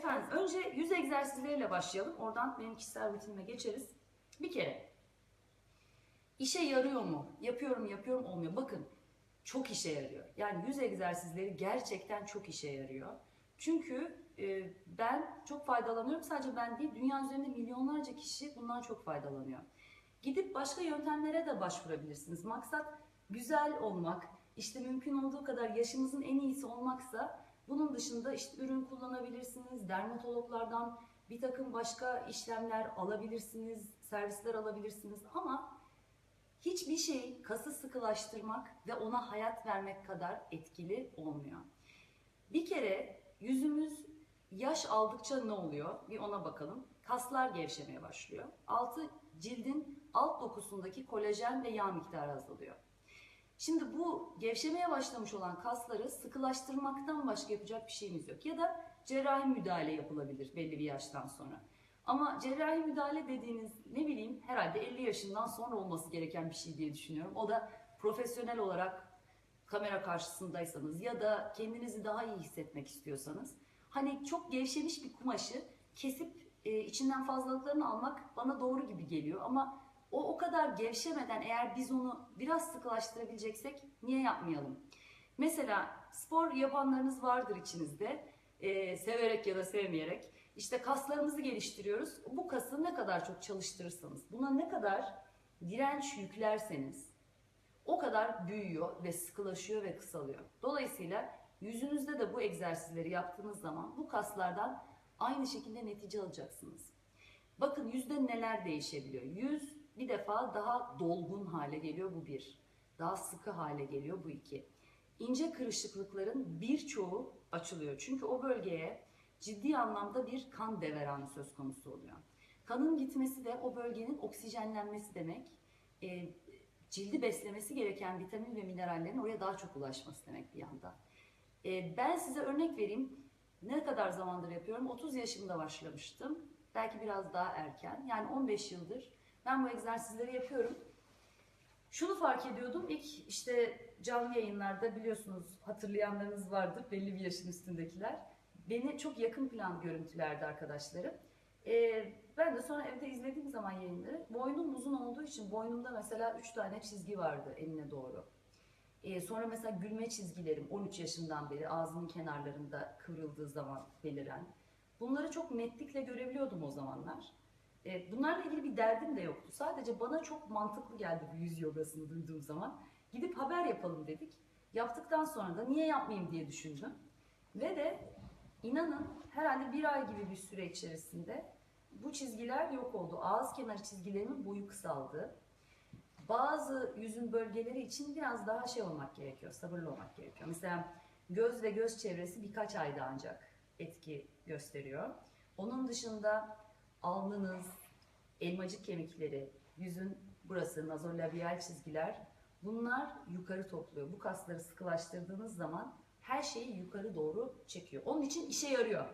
Efendim önce yüz egzersizleriyle başlayalım. Oradan benim kişisel rutinime geçeriz. Bir kere işe yarıyor mu? Yapıyorum yapıyorum olmuyor. Bakın çok işe yarıyor. Yani yüz egzersizleri gerçekten çok işe yarıyor. Çünkü e, ben çok faydalanıyorum. Sadece ben değil, dünya üzerinde milyonlarca kişi bundan çok faydalanıyor. Gidip başka yöntemlere de başvurabilirsiniz. Maksat güzel olmak, işte mümkün olduğu kadar yaşınızın en iyisi olmaksa bunun dışında işte ürün kullanabilirsiniz, dermatologlardan bir takım başka işlemler alabilirsiniz, servisler alabilirsiniz ama hiçbir şey kası sıkılaştırmak ve ona hayat vermek kadar etkili olmuyor. Bir kere yüzümüz yaş aldıkça ne oluyor? Bir ona bakalım. Kaslar gevşemeye başlıyor. Altı cildin alt dokusundaki kolajen ve yağ miktarı azalıyor. Şimdi bu gevşemeye başlamış olan kasları sıkılaştırmaktan başka yapacak bir şeyimiz yok. Ya da cerrahi müdahale yapılabilir belli bir yaştan sonra. Ama cerrahi müdahale dediğiniz ne bileyim herhalde 50 yaşından sonra olması gereken bir şey diye düşünüyorum. O da profesyonel olarak kamera karşısındaysanız ya da kendinizi daha iyi hissetmek istiyorsanız hani çok gevşemiş bir kumaşı kesip e, içinden fazlalıklarını almak bana doğru gibi geliyor ama o o kadar gevşemeden eğer biz onu biraz sıkılaştırabileceksek niye yapmayalım? Mesela spor yapanlarınız vardır içinizde e, severek ya da sevmeyerek işte kaslarımızı geliştiriyoruz. Bu kası ne kadar çok çalıştırırsanız buna ne kadar direnç yüklerseniz o kadar büyüyor ve sıkılaşıyor ve kısalıyor. Dolayısıyla yüzünüzde de bu egzersizleri yaptığınız zaman bu kaslardan aynı şekilde netice alacaksınız. Bakın yüzde neler değişebiliyor. Yüz bir defa daha dolgun hale geliyor bu bir. Daha sıkı hale geliyor bu iki. İnce kırışıklıkların birçoğu açılıyor. Çünkü o bölgeye ciddi anlamda bir kan deveranı söz konusu oluyor. Kanın gitmesi de o bölgenin oksijenlenmesi demek. E, cildi beslemesi gereken vitamin ve minerallerin oraya daha çok ulaşması demek bir yandan. E, ben size örnek vereyim. Ne kadar zamandır yapıyorum? 30 yaşımda başlamıştım. Belki biraz daha erken. Yani 15 yıldır ben bu egzersizleri yapıyorum. Şunu fark ediyordum. İlk işte canlı yayınlarda biliyorsunuz hatırlayanlarınız vardır. Belli bir yaşın üstündekiler. Beni çok yakın plan görüntülerdi arkadaşlarım. Ee, ben de sonra evde izlediğim zaman yayınları boynum uzun olduğu için boynumda mesela 3 tane çizgi vardı eline doğru. Ee, sonra mesela gülme çizgilerim 13 yaşından beri ağzımın kenarlarında kıvrıldığı zaman beliren. Bunları çok netlikle görebiliyordum o zamanlar. Ee, bunlarla ilgili bir derdim de yoktu. Sadece bana çok mantıklı geldi bu yüz yogasını duyduğum zaman. Gidip haber yapalım dedik. Yaptıktan sonra da niye yapmayayım diye düşündüm. Ve de inanın herhalde bir ay gibi bir süre içerisinde bu çizgiler yok oldu. Ağız kenarı çizgilerimin boyu kısaldı. Bazı yüzün bölgeleri için biraz daha şey olmak gerekiyor, sabırlı olmak gerekiyor. Mesela göz ve göz çevresi birkaç ayda ancak etki gösteriyor. Onun dışında alnınız, elmacık kemikleri, yüzün burası nazolabial çizgiler bunlar yukarı topluyor. Bu kasları sıkılaştırdığınız zaman her şeyi yukarı doğru çekiyor. Onun için işe yarıyor.